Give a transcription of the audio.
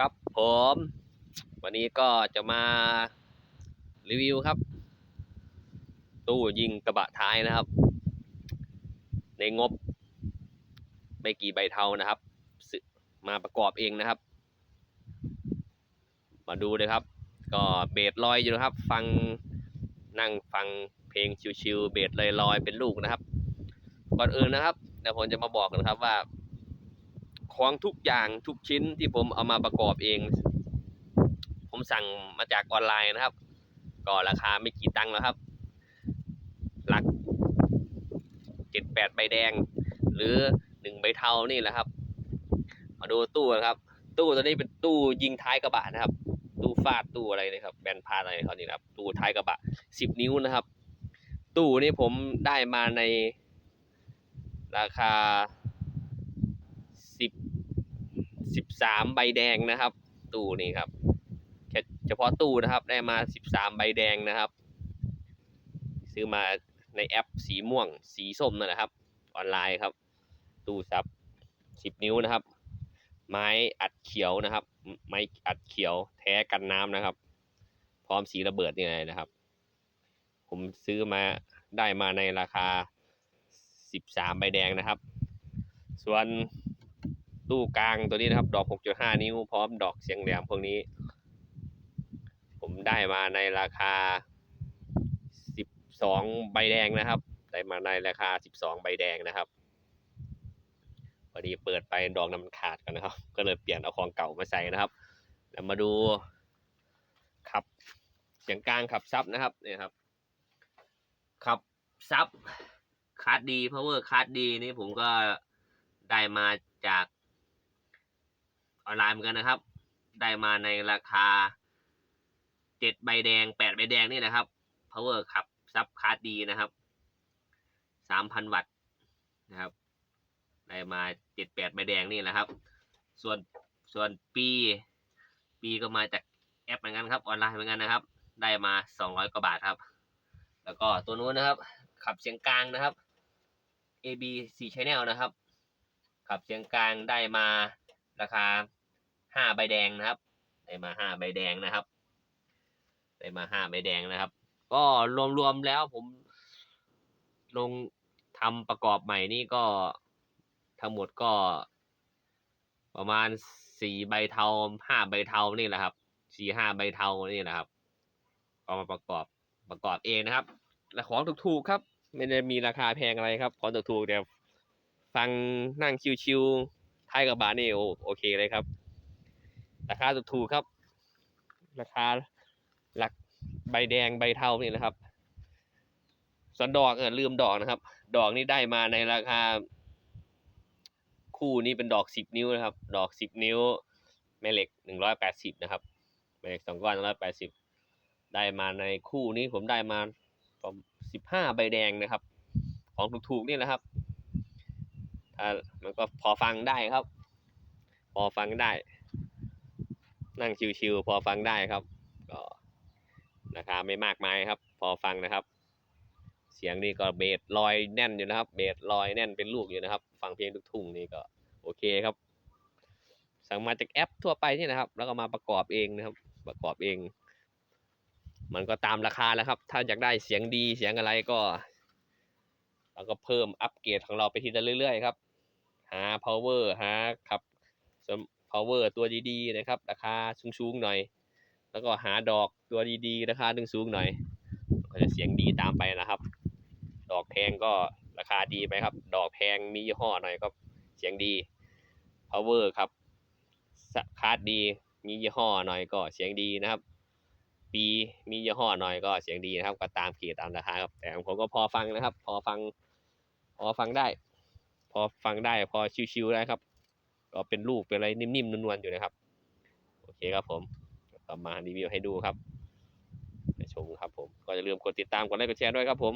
ครับผม วันนี้ก็จะมารีวิวครับ ตู้ยิงกระบะท้ายนะครับ ในงบ ไม่กี่ใบเทานะครับ มาประกอบเองนะครับ มาดูเลยครับ ก็เบสลอยอยู่นะครับ ฟังนั่งฟังเพลงชิวๆเบสลอยๆเป็นลูกนะครับ ก่อนอื่นนะครับเดี๋ยวผมจะมาบอกนะครับว่า ของทุกอย่างทุกชิ้นที่ผมเอามาประกอบเอง ผมสั่งมาจากออนไลน์นะครับ ก็ราคาไม่กี่ตังค์แล้วครับ หลักเจ็ดแปดใบแดง หรือหนึ่งใบเทานี่แหละครับ มาดูตู้นะครับ ตู้ตัวนี้เป็นตู้ยิงท้ายกระบะนะครับ ตู้ฟาดตู้อะไรนะครับแบนพาดอะไรเขานี่นะครับตู้ท้ายกระบะสิบนิ้วนะครับ ตู้นี้ผมได้มาในราคาสิบ สิบสามใบแดงนะครับ ตู้นี้ครับเฉพาะตู้นะครับ ได้มาสิบสามใบแดงนะครับ ซื้อมาในแอปสีม่วง สีส้มนั่นแหละครับ ออนไลน์ครับ ตู้ซับสิบนิ้วนะครับ ไม้อัดเขียวนะครับ ไม้อัดเขียวแท้กันน้ำนะครับ พร้อมสีระเบิดนี่เลยนะครับ ผมซื้อมาได้มาในราคาสิบสามใบแดงนะครับ ส่วน ตู้กลางตัวนี้นะครับ ดอกหกจุดห้านิ้วพร้อมดอกเสียงแหลมพวกนี้ ผมได้มาในราคาสิบสองใบแดงนะครับ ได้มาในราคาสิบสองใบแดงนะครับพอดีเปิดไปดอกน้ำมันขาดกันนะครับ ก็เลยเปลี่ยนเอาของเก่ามาใส่นะครับแล้วมาดูขับเสียงกลางขับซับนะครับเนี่ยครับขับซับคาร์ดดี power คาร์คัดดีนี่ผมก็ได้มาจาก ออนไลน์เหมือนกันนะครับ ได้มาในราคาเจ็ดใบแดงแปดใบแดงนี่นะครับ power ขับซับคาร์ดดีนะครับสามพันวัตต์นะครับ ได้มาเจ็ดแปดใบแดงนี่แหละครับ ส่วนส่วนปีปีก็มาจากแอปเหมือนกันครับ ออนไลน์เหมือนกันนะครับ ได้มาสองร้อยกว่าบาทครับ แล้วก็ตัวนู้นนะครับ ขับเสียงกลางนะครับ AB 4 Channel นะครับ ขับเสียงกลางได้มาราคา ห้าใบแดงนะครับ ได้มาห้าใบแดงนะครับ ได้มาห้าใบแดงนะครับ ก็รวมๆแล้วผมลงทำประกอบใหม่นี่ก็ทั้งหมดก็ ประมาณสี่ใบเทาห้าใบเทานี่แหละครับสี่ห้าใบเทานี่แหละครับก็มาประกอบประกอบเองนะครับและของถูกๆครับ ไม่ได้มีราคาแพงอะไรครับ ของถูกๆแต่ฟังนั่งชิวๆท้ายกระบะนี่โอเคเลยครับ ราคาถูกๆครับ ราคาหลักใบแดงใบเทานี่นะครับส่วนดอกเออลืมดอกนะครับ ดอกนี่ได้มาในราคา คู่นี้เป็นดอกสิบนิ้วนะครับ ดอกสิบนิ้ว แม่เหล็กหนึ่งร้อยแปดสิบนะครับแม่เหล็กสองก้อนหนึ่งร้อยแปดสิบได้มาในคู่นี้ผมได้มาประสิบห้าใบแดงนะครับ ของถูกๆนี่แหละครับถ้ามันก็พอฟังได้ครับ พอฟังได้ นั่งชิวๆพอฟังได้ครับ ก็ราคาไม่มากมายครับ พอฟังนะครับ เสียงนี่ก็เบสลอยแน่นอยู่นะครับ เบสลอยแน่นเป็นลูกอยู่นะครับ ฟังเพลงลูกทุ่งนี่ก็โอเคครับ สั่งมาจากแอปทั่วไปนี่นะครับ แล้วก็มาประกอบเองนะครับ ประกอบเอง มันก็ตามราคาแล้วครับ ถ้าอยากได้เสียงดีเสียงอะไรก็เราก็เพิ่มอัปเกรดของเราไปทีละเรื่อยๆครับ หา power หาครับ power ตัวดีๆนะครับ ราคาสูงๆหน่อย แล้วก็หาดอกตัวดีๆ ราคาสูงๆหน่อยก็จะเสียงดีตามไปนะครับ ดอกแพงก็ราคาดีไปครับ ดอกแพงมียี่ห้อหน่อยก็เสียงดี power ครับคาร์ดดีมียี่ห้อหน่อยก็เสียงดีนะครับ ปีมียี่ห้อหน่อยก็เสียงดีนะครับ ก็ตามเกียรตามราคาครับ แต่ผมก็พอฟังนะครับ พอฟัง พอฟังได้ พอฟังได้ พอชิวๆได้ครับ ก็เป็นลูกเป็นอะไรนิ่มๆนวลๆอยู่นะครับ โอเคครับผมก็มารีวิวให้ดูครับไปชมครับผม ก็อย่าลืมกดติดตามกดไลค์กดแชร์ด้วยครับผม